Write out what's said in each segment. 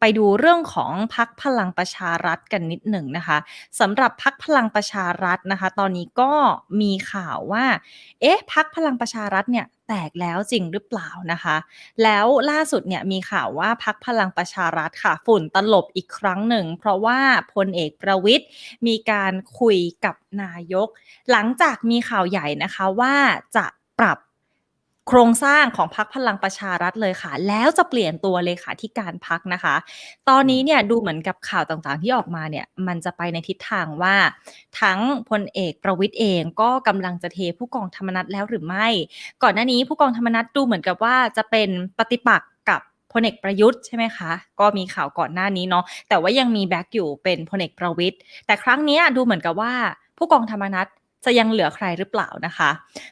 ไปดูเรื่องของพักพลังประชารัฐกันนิดหนึ่งนะคะสำหรับพักพลังประชารัฐนะคะ ตอนนี้ก็มีข่าวว่า เอ๊ะพักพลังประชารัฐเนี่ยแตกแล้วจริงหรือเปล่านะคะ แล้วล่าสุดเนี่ยมีข่าวว่าพักพลังประชารัฐค่ะ ฝุ่นตลบอีกครั้งหนึ่ง เพราะว่าพลเอกประวิทย์มีการคุยกับนายก หลังจากมีข่าวใหญ่นะคะว่าจะปรับ โครงสร้างของพักพลังประชารัฐเลยค่ะ แล้วจะเปลี่ยนตัวเลขาธิการพักนะคะ ตอนนี้เนี่ยดูเหมือนกับข่าวต่างๆที่ออกมาเนี่ยมันจะไปในทิศทางว่า ทั้งพลเอกประวิทย์เองก็กำลังจะเทผู้กองธรรมนัฐแล้วหรือไม่ ก่อนหน้านี้ผู้กองธรรมนัฐดูเหมือนกับว่าจะเป็นปฏิปักษ์กับพลเอกประยุทธ์ใช่ไหมคะ ก็มีข่าวก่อนหน้านี้เนาะแต่ว่ายังมีแบ็กอยู่เป็นพลเอกประวิทย์แต่ครั้งนี้ดูเหมือนกับว่าผู้กองธรรมนัฐ จะยังเหลือใครหรือเปล่านะคะ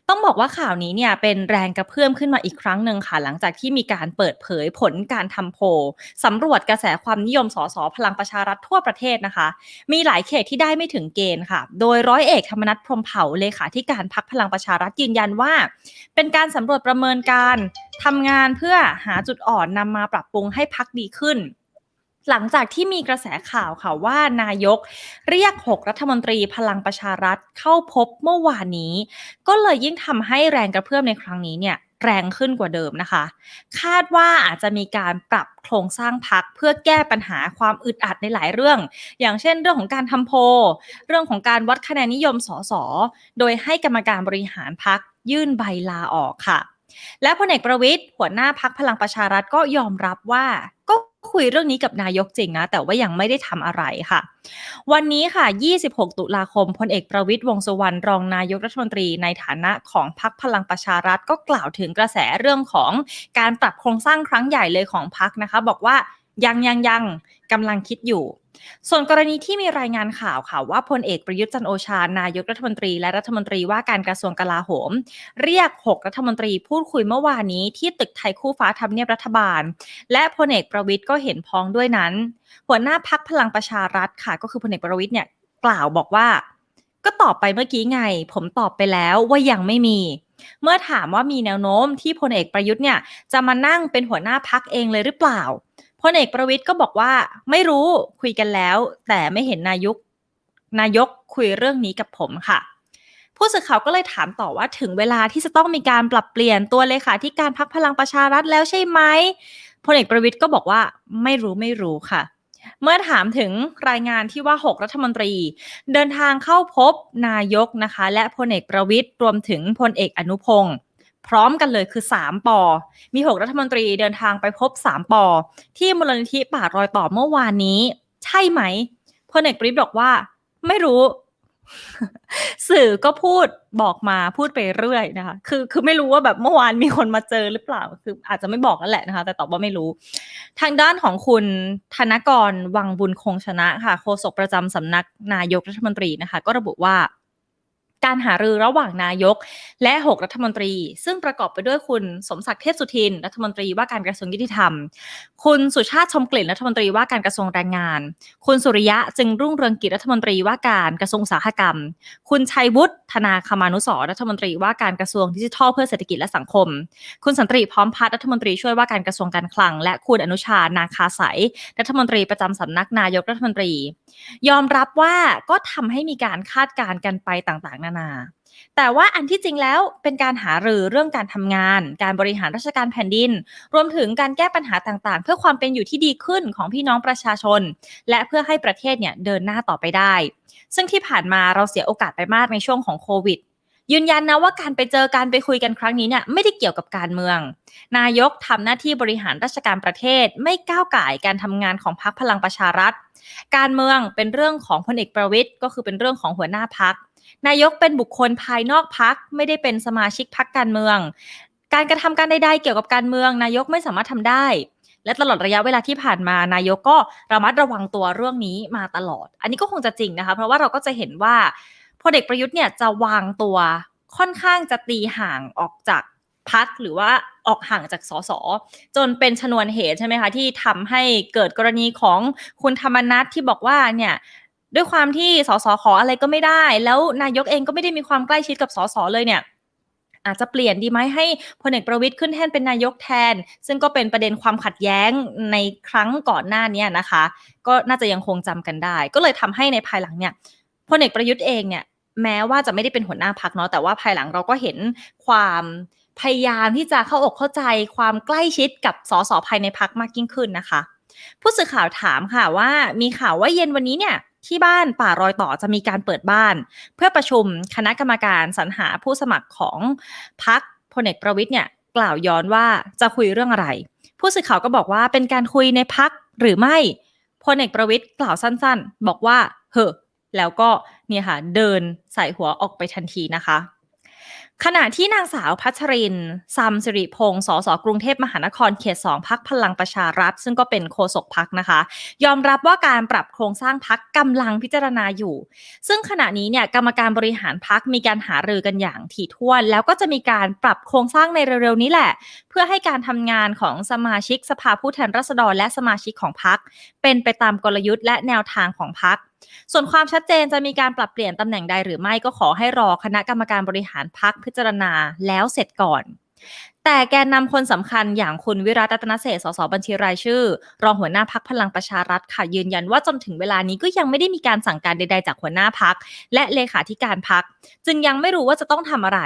ต้องบอกว่าข่าวนี้เนี่ยเป็นแรงกระเพื่อมขึ้นมาอีกครั้งหนึ่งค่ะ หลังจากที่มีการเปิดเผยผลการทำโพลสำรวจกระแสความนิยมสสพลังประชารัฐทั่วประเทศนะคะ มีหลายเขตที่ได้ไม่ถึงเกณฑ์ค่ะ โดยร้อยเอกธรรมนัฐพรมเผ่าเลขาธิการพักพลังประชารัฐยืนยันว่า เป็นการสำรวจประเมินการทำงานเพื่อหาจุดอ่อนนำมาปรับปรุงให้พักดีขึ้น หลังจากที่มีกระแสข่าวค่ะว่านายกเรียก 6 รัฐมนตรีพลังประชารัฐเข้าพบเมื่อวานนี้ ก็เลยยิ่งทำให้แรงกระเพื่อมในครั้งนี้เนี่ยแรงขึ้นกว่าเดิมนะคะ คาดว่าอาจจะมีการปรับโครงสร้างพักเพื่อแก้ปัญหาความอึดอัดในหลายเรื่อง อย่างเช่นเรื่องของการทำโพเรื่องของการวัดคะแนนนิยมสสโดยให้กรรมการบริหารพักยื่นใบลาออกค่ะ และพลเอกประวิทย์หัวหน้าพักพลังประชารัฐก็ยอมรับว่าก็ คุยเรื่องนี้กับนายกจริงนะ แต่ว่ายังไม่ได้ทำอะไรค่ะ วันนี้ค่ะ 26 ตุลาคมพลเอกประวิทย์วงสุวรรณรองนายกรัฐมนตรีในฐานะของพักพลังประชารัฐก็กล่าวถึงกระแสเรื่องของการปรับโครงสร้างครั้งใหญ่เลยของพักนะคะ บอกว่า ยังยังยังกำลังคิดอยู่ ส่วนกรณีที่มีรายงานข่าวค่ะว่าพลเอกประยุทธ์จันโอชา นายกรัฐมนตรี และรัฐมนตรีว่าการกระทรวงกลาโหม เรียก 6 รัฐมนตรีพูดคุยเมื่อวานนี้ที่ตึกไทยคู่ฟ้าทำเนียบรัฐบาล และพลเอกประวิทย์ก็เห็นพ้องด้วยนั้น หัวหน้าพักพลังประชารัฐค่ะ ก็คือพลเอกประวิทย์เนี่ยกล่าวบอกว่า ก็ตอบไปเมื่อกี้ไง ผมตอบไปแล้วว่ายังไม่มีเมื่อถามว่ามีแนวโน้มที่พลเอกประยุทธ์เนี่ยจะมานั่งเป็นหัวหน้าพักเองเลยหรือเปล่า พลเอกประวิทย์ก็บอกว่าไม่รู้คุยกันแล้ว แต่ไม่เห็นนายกนายกคุยเรื่องนี้กับผมค่ะ ผู้สื่อข่าวก็เลยถามต่อว่าถึงเวลาที่จะต้องมีการปรับเปลี่ยนตัวเลขาธิการพักพลังประชารัฐแล้วใช่ไหมพลเอกประวิทย์ก็บอกว่าไม่รู้ไม่รู้ค่ะ เมื่อถามถึงรายงานที่ว่า 6 รัฐมนตรี เดินทางเข้าพบนายกนะคะ และพลเอกประวิทย์รวมถึงพลเอกอนุพงศ์ พร้อมกันเลยคือ 3ปอมี 6 รัฐมนตรีเดินทางไปพบ 3ปอที่มูลนิธิป่ารอยต่อเมื่อวานนี้ ใช่ไหมพลเอกประวิทย์บอกว่า ไม่รู้ สื่อก็พูดบอกมาพูดไปเรื่อยนะคะ คือคือไม่รู้ว่าแบบเมื่อวานมีคนมาเจอหรือเปล่า คืออาจจะไม่บอกนั่นแหละนะคะ แต่ตอบว่าไม่รู้ ทางด้านของคุณธนกรวังบุญคงชนะค่ะโฆษกประจำสำนักนายกรัฐมนตรีนะคะ ก็ระบุว่า การหารือระหว่างนายก และ 6 รัฐมนตรี ซึ่งประกอบไปด้วยคุณสมศักดิ์เทพสุทิน รัฐมนตรีว่าการกระทรวงยุติธรรม คุณสุชาติชมกลิ่นรัฐมนตรีว่าการกระทรวงแรงงาน คุณสุริยะจึงรุ่งเรืองกิจรัฐมนตรีว่าการกระทรวงอุตสาหกรรม คุณชัยวุฒิธนาคมานุสรรัฐมนตรีว่าการกระทรวงดิจิทัลเพื่อเศรษฐกิจและสังคม คุณสันติพร้อมพัฒน์รัฐมนตรีช่วยว่าการกระทรวงการคลัง และคุณอนุชานาคาสายรัฐมนตรีประจำสำนักนายกรัฐมนตรี ยอมรับว่าก็ทำให้มีการคาดการณ์กันไปต่างๆนานาแต่ว่าอันที่จริงแล้วเป็นการหารือเรื่องการทำงาน การบริหารราชการแผ่นดิน รวมถึงการแก้ปัญหาต่างๆ เพื่อความเป็นอยู่ที่ดีขึ้นของพี่น้องประชาชน และเพื่อให้ประเทศเนี่ยเดินหน้าต่อไปได้ ซึ่งที่ผ่านมาเราเสียโอกาสไปมากในช่วงของโควิดยืนยันนะว่าการไปเจอการไปคุยกันครั้งนี้เนี่ยไม่ได้เกี่ยวกับการเมือง นายกทำหน้าที่บริหารราชการประเทศ ไม่ก้าวไก่ายการทำงานของพรรคพลังประชารัฐ การเมืองเป็นเรื่องของพลเอกประวิทย์ก็คือเป็นเรื่องของหัวหน้าพัก นายกเป็นบุคคลภายนอกพักไม่ได้เป็นสมาชิกพักการเมือง การกระทำการใดๆเกี่ยวกับการเมือง นายกไม่สามารถทำได้ และตลอดระยะเวลาที่ผ่านมานายกก็ระมัดระวังตัวเรื่องนี้มาตลอด อันนี้ก็คงจะจริงนะคะ เพราะว่าเราก็จะเห็นว่าพลเอกประยุทธ์เนี่ยจะวางตัวค่อนข้างจะตีห่างออกจากพักหรือว่าออกห่างจากสสจนเป็นชนวนเหตุใช่ไหมคะที่ทำให้เกิดกรณีของคุณธรรมนัทที่บอกว่าเนี่ย ด้วยความที่สสขออะไรก็ไม่ได้ แล้วนายกเองก็ไม่ได้มีความใกล้ชิดกับสสเลยเนี่ยอาจจะเปลี่ยนดีไหมให้พลเอกประวิตยขึ้นแท่นเป็นนายกแทน ซึ่งก็เป็นประเด็นความขัดแย้งในครั้งก่อนหน้านี้นะคะ ก็น่าจะยังคงจำกันได้ ก็เลยทำให้ในภายหลังเนี่ยพลเอกประยุทธ์เองเนี่ยแม้ว่าจะไม่ได้เป็นหัวหน้าพักเนาะแต่ว่าภายหลังเราก็เห็นความพยายามที่จะเข้าอกเข้าใจความใกล้ชิดกับสสภายในพักมากยิ่งขึ้นนะคะ ผู้สื่อข่าวถามค่ะว่ามีข่าวว่าเย็นวันนี้เนี่ย ที่บ้านป่ารอยต่อจะมีการเปิดบ้าน เพื่อประชุมคณะกรรมการสรรหาผู้สมัครของพักพลเอกประวิทย์เนี่ยกล่าวย้อนว่าจะคุยเรื่องอะไร ผู้สื่อข่าวก็บอกว่าเป็นการคุยในพักหรือไม่พลเอกประวิทย์กล่าวสั้นๆ บอกว่าเฮ้แล้วก็เนี่ยค่ะเดินใส่หัวออกไปทันทีนะคะ ขณะที่นางสาวพัชรินซัมสิริพงศ์สสกรุงเทพมหานครเขต2พักพลังประชารัฐ ซึ่งก็เป็นโฆษกพักนะคะ ยอมรับว่าการปรับโครงสร้างพักกำลังพิจารณาอยู่ ซึ่งขณะนี้เนี่ยกรรมการบริหารพักมีการหารือกันอย่างถี่ถ้วน แล้วก็จะมีการปรับโครงสร้างในเร็วๆนี้แหละ เพื่อให้การทำงานของสมาชิกสภาผู้แทนราษฎรและสมาชิกของพักเป็นไปตามกลยุทธ์และแนวทางของพัก ส่วนความชัดเจนจะมีการปรับเปลี่ยนตำแหน่งใดหรือไม่ก็ขอให้รอคณะกรรมการบริหารพักพิจารณาแล้วเสร็จก่อน แต่แกนนำคนสำคัญอย่างคุณวิรัตรัตนเศษสสบัญชีรายชื่อ รองหัวหน้าพักพลังประชารัฐค่ะยืนยันว่าจนถึงเวลานี้ก็ยังไม่ได้มีการสั่งการใด ๆ จากหัวหน้าพักและเลขาธิการพัก จึงยังไม่รู้ว่าจะต้องทำอะไร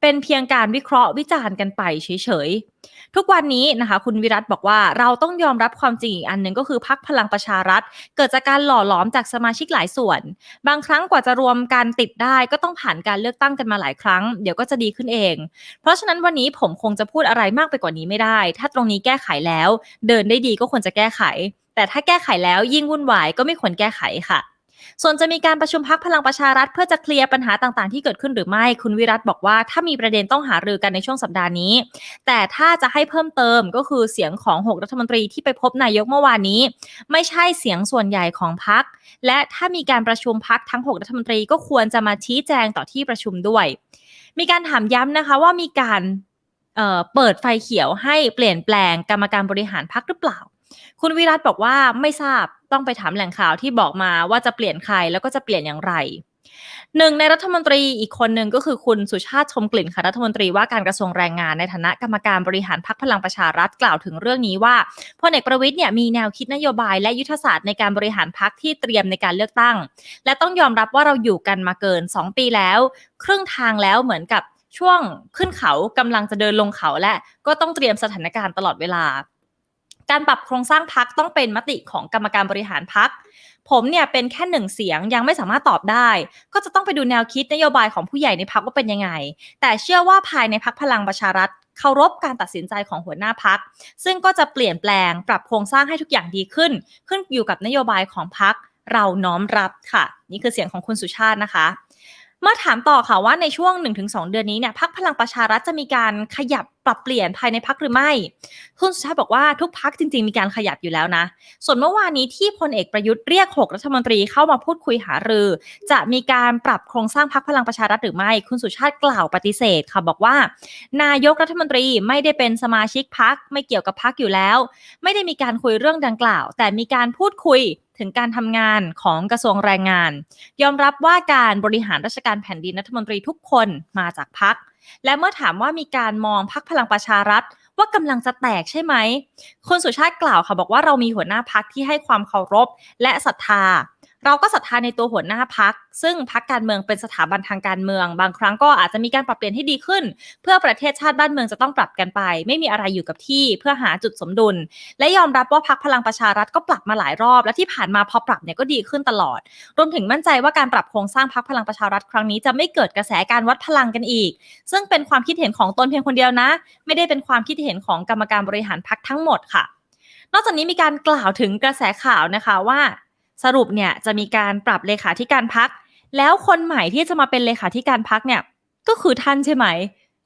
เป็นเพียงการวิเคราะห์วิจารณ์กันไปเฉยๆ ทุกวันนี้นะคะ คุณวิรัตบอกว่าเราต้องยอมรับความจริงอีกอันหนึ่งก็คือพักพลังประชารัฐ เกิดจากการหล่อหลอมจากสมาชิกหลายส่วน บางครั้งกว่าจะรวมการติดได้ก็ต้องผ่านการเลือกตั้งกันมาหลายครั้ง เดี๋ยวก็จะดีขึ้นเอง เพราะฉะนั้นวันนี้ผมคงจะพูดอะไรมากไปกว่านี้ไม่ได้ ถ้าตรงนี้แก้ไขแล้ว เดินได้ดีก็ควรจะแก้ไข แต่ถ้าแก้ไขแล้วยิ่งวุ่นวายก็ไม่ควรแก้ไขค่ะ ส่วนจะมีการประชุมพักพลังประชารัฐ เพื่อจะเคลียร์ปัญหาต่างๆ ที่เกิดขึ้นหรือไม่ คุณวิรัตบอกว่าถ้ามีประเด็นต้องหารือกันในช่วงสัปดาห์นี้ แต่ถ้าจะให้เพิ่มเติมก็คือเสียงของ 6 รัฐมนตรีที่ไปพบนายกเมื่อวานนี้ ไม่ใช่เสียงส่วนใหญ่ของพัก และถ้ามีการประชุมพักทั้ง 6 รัฐมนตรีก็ควรจะมาชี้แจงต่อที่ประชุมด้วย มีการถามย้ำนะคะว่ามีการเเปิดไฟเขียวให้เปลี่ยนแปลงกรรมการบริหารพักหรือเปล่า คุณวิรัตบอกว่าไม่ทราบต้องไปถามแหล่งข่าวที่บอกมาว่าจะเปลี่ยนใครแล้วก็จะเปลี่ยนอย่างไรหนึ่งในรัฐมนตรีอีกคนหนึ่งก็คือคุณสุชาติชมกลิ่นค่ะรัฐมนตรีว่าการกระทรวงแรงงานในฐานะกรรมการบริหารพักพลังประชารัฐกล่าวถึงเรื่องนี้ว่าพลเอกประวิทย์เนี่ยมีแนวคิดนโยบายและยุทธศาสตร์ในการบริหารพักที่เตรียมในการเลือกตั้ง และต้องยอมรับว่าเราอยู่กันมาเกิน 2 ปีแล้ว ครึ่งทางแล้วเหมือนกับช่วงขึ้นเขากำลังจะเดินลงเขาและก็ต้องเตรียมสถานการณ์ตลอดเวลา การปรับโครงสร้างพักต้องเป็นมติของกรรมการบริหารพัก ผมเนี่ยเป็นแค่หนึ่งเสียงยังไม่สามารถตอบได้ ก็จะต้องไปดูแนวคิดนโยบายของผู้ใหญ่ในพักว่าเป็นยังไง แต่เชื่อว่าภายในพักพลังประชารัฐเคารพการตัดสินใจของหัวหน้าพัก ซึ่งก็จะเปลี่ยนแปลงปรับโครงสร้างให้ทุกอย่างดีขึ้น ขึ้นอยู่กับนโยบายของพักเราน้อมรับค่ะ นี่คือเสียงของคุณสุชาตินะคะ เมื่อถามต่อค่ะว่าในช่วง 1-2 เดือนนี้เนี่ยพักพลังประชารัฐจะมีการขยับปรับเปลี่ยนภายในพักหรือไม่ คุณสุชาติบอกว่าทุกพักจริง ๆ มีการขยับอยู่แล้วนะ ส่วนเมื่อวานนี้ที่พลเอกประยุทธ์เรียก 6 รัฐมนตรีเข้ามาพูดคุยหารือ จะมีการปรับโครงสร้างพักพลังประชารัฐหรือไม่ คุณสุชาติกล่าวปฏิเสธค่ะบอกว่า นายกรัฐมนตรีไม่ได้เป็นสมาชิกพักไม่เกี่ยวกับพักอยู่แล้ว ไม่ได้มีการคุยเรื่องดังกล่าว แต่มีการพูดคุย ถึงการทำงานของกระทรวงแรงงาน ยอมรับว่าการบริหารราชการแผ่นดินรัฐมนตรีทุกคนมาจากพัก และเมื่อถามว่ามีการมองพักพลังประชารัฐว่ากำลังจะแตกใช่ไหมคุณสุชาติกล่าวค่ะบอกว่าเรามีหัวหน้าพักที่ให้ความเคารพและศรัทธา เราก็ศรัทธาในตัวหัวหน้าพัก ซึ่งพักการเมืองเป็นสถาบันทางการเมือง บางครั้งก็อาจจะมีการปรับเปลี่ยนที่ดีขึ้น เพื่อประเทศชาติบ้านเมืองจะต้องปรับกันไป ไม่มีอะไรอยู่กับที่เพื่อหาจุดสมดุล และยอมรับว่าพักพลังประชารัฐก็ปรับมาหลายรอบ และที่ผ่านมาพอปรับเนี่ยก็ดีขึ้นตลอด รวมถึงมั่นใจว่าการปรับโครงสร้างพักพลังประชารัฐครั้งนี้จะไม่เกิดกระแสการวัดพลังกันอีก ซึ่งเป็นความคิดเห็นของตนเพียงคนเดียวนะ ไม่ได้เป็นความคิดเห็นของกรรมการบริหารพักทั้งหมดค่ะ นอกจากนี้มีการกล่าวถึงกระแสข่าวนะคะว่า สรุปเนี่ยจะมีการปรับเลขาธิการพัก แล้วคนใหม่ที่จะมาเป็นเลขาธิการพักเนี่ยก็คือท่านใช่ไหม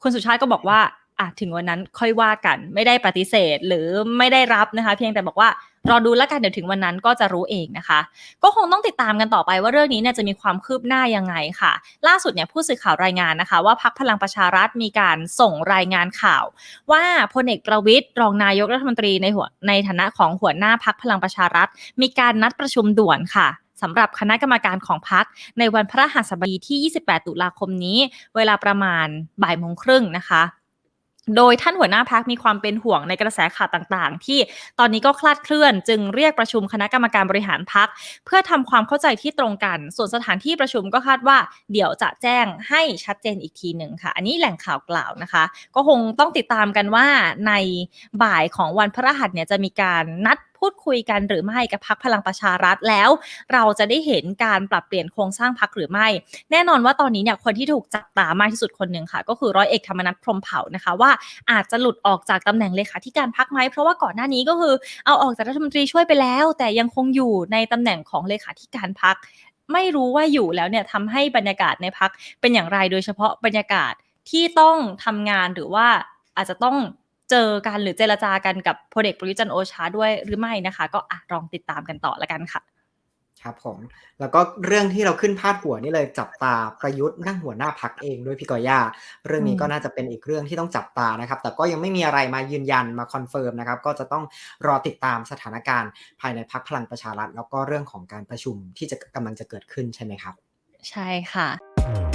คุณสุชาติก็บอกว่าอะถึงวันนั้นค่อยว่ากัน ไม่ได้ปฏิเสธหรือไม่ได้รับนะคะ เพียงแต่บอกว่า รอดูแล้วกันเดี๋ยวถึงวันนั้นก็จะรู้เองนะคะ ก็คงต้องติดตามกันต่อไปว่าเรื่องนี้เนี่ยจะมีความคืบหน้ายังไงค่ะ ล่าสุดเนี่ยผู้สื่อข่าวรายงานนะคะ ว่าพักพลังประชารัฐมีการส่งรายงานข่าว ว่าพลเอกประวิตยรองนายกรัฐมนตรีในหัวในฐานะของหัวหน้าพักพลังประชารัฐ มีการนัดประชุมด่วนค่ะสำหรับคณะกรรมการของพักในวันพฤหัสบดีที่ 28 ตุลาคมนี้ เวลาประมาณบ่ายโมงครึ่งนะคะ โดยท่านหัวหน้าพักมีความเป็นห่วงในกระแสข่าวต่างๆ ที่ตอนนี้ก็คลาดเคลื่อน จึงเรียกประชุมคณะกรรมการบริหารพักเพื่อทำความเข้าใจที่ตรงกัน ส่วนสถานที่ประชุมก็คาดว่า เดี๋ยวจะแจ้งให้ชัดเจนอีกทีหนึ่งค่ะ อันนี้แหล่งข่าวกล่าวนะคะ ก็คงต้องติดตามกันว่าในบ่ายของวันพระรหัสเนี่ยจะมีการนัด พูดคุยกันหรือไม่กับพักพลังประชารัฐแล้ว เราจะได้เห็นการปรับเปลี่ยนโครงสร้างพักหรือไม่ แน่นอนว่าตอนนี้เนี่ยคนที่ถูกจับตามากที่สุดคนหนึ่งค่ะ ก็คือร้อยเอกธรรมนัฐพรหมเผ่านะคะว่าอาจจะหลุดออกจากตำแหน่งเลขาธิการพักไหมเพราะว่าก่อนหน้านี้ก็คือเอาออกจากรัฐมนตรีช่วยไปแล้ว แต่ยังคงอยู่ในตำแหน่งของเลขาธิการพักไม่รู้ว่าอยู่แล้วเนี่ยทำให้บรรยากาศในพักเป็นอย่างไรโดยเฉพาะบรรยากาศที่ต้องทำงานหรือว่าอาจจะต้อง เจอกันหรือเจรจากันกับพลเอกประยุทธ์จันทร์โอชาด้วยหรือไม่นะคะ ก็อะลองติดตามกันต่อละกันค่ะ ครับผม แล้วก็เรื่องที่เราขึ้นพาดหัวนี่เลยจับตาประยุทธ์นั่งหัวหน้าพักเองด้วยพี่กอย่าเรื่องนี้อืมก็น่าจะเป็นอีกเรื่องที่ต้องจับตานะครับ แต่ก็ยังไม่มีอะไรมายืนยันมาคอนเฟิร์มนะครับ ก็จะต้องรอติดตามสถานการณ์ ภายในพักพลังประชารัฐแล้วก็เรื่องของการประชุมที่จะกำลังจะเกิดขึ้นใช่ไหมครับ ใช่ค่ะ